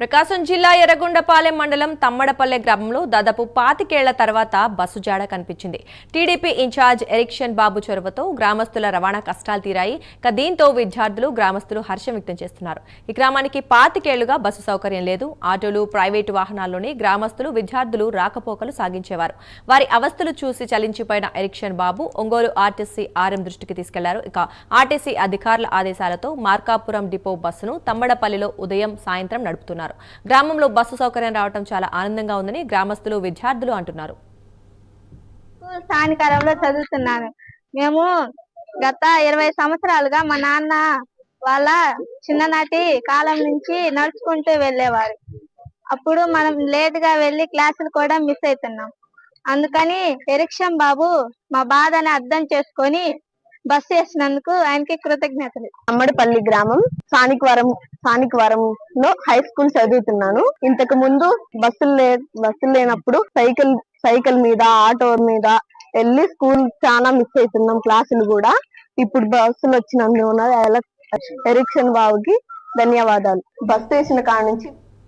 ప్రకాశం జిల్లా ఎర్రగొండపాలెం మండలం తమ్మడపల్లె గ్రామంలో దాదాపు పాతికేళ్ళ తర్వాత బస్సు జాడ కనిపించింది. టీడీపీ ఇన్ఛార్జ్ ఎరిక్షన్ బాబు చొరవతో గ్రామస్తుల రవాణా కష్టాలు తీరాయి. ఇక దీంతో విద్యార్థులు గ్రామస్తులు హర్షం వ్యక్తం చేస్తున్నారు. ఈ గ్రామానికి పాతికేళ్ళుగా బస్సు సౌకర్యం లేదు. ఆటోలు ప్రైవేటు వాహనాల్లోనే గ్రామస్తులు విద్యార్థులు రాకపోకలు సాగించేవారు. వారి అవస్థలు చూసి చలించిపోయిన erection Babu Ongole RTC RM దృష్టికి తీసుకెళ్ళారు. ఇక ఆర్టీసీ అధికారుల ఆదేశాలతో మార్కాపురం డిపో బస్సును తమ్మడపల్లిలో ఉదయం సాయంత్రం నడుపుతున్నారు. గ్రామంలో బస్సు సౌకర్యం రావడం చాలా ఆనందంగా ఉందని గ్రామస్తులు విద్యార్థులు అంటున్నారు. స్కూల్ చదువుతున్నాను. మేము గత ఇరవై సంవత్సరాలుగా మా నాన్న వాళ్ళ చిన్ననాటి కాలం నుంచి నడుచుకుంటూ వెళ్ళేవారు. అప్పుడు మనం లేటుగా వెళ్ళి క్లాసులు కూడా మిస్ అవుతున్నాం. అందుకని ఎరిక్షన్ బాబు మా బాధని అర్థం చేసుకొని బస్ చేసినందుకు ఆయనకి కృతజ్ఞతలు. అమ్మడిపల్లి గ్రామం స్థానికవరం స్థానికవరం లో హై స్కూల్ చదువుతున్నాను. ఇంతకు ముందు బస్సులు లే బస్సులు లేనప్పుడు సైకిల్ సైకిల్ మీద ఆటో మీద వెళ్ళి స్కూల్ చాలా మిస్ అవుతున్నాం క్లాసులు కూడా. ఇప్పుడు బస్సులు వచ్చినందున ఎరిక్షన్ బాబుకి ధన్యవాదాలు. బస్సు వేసిన కాడ నుంచి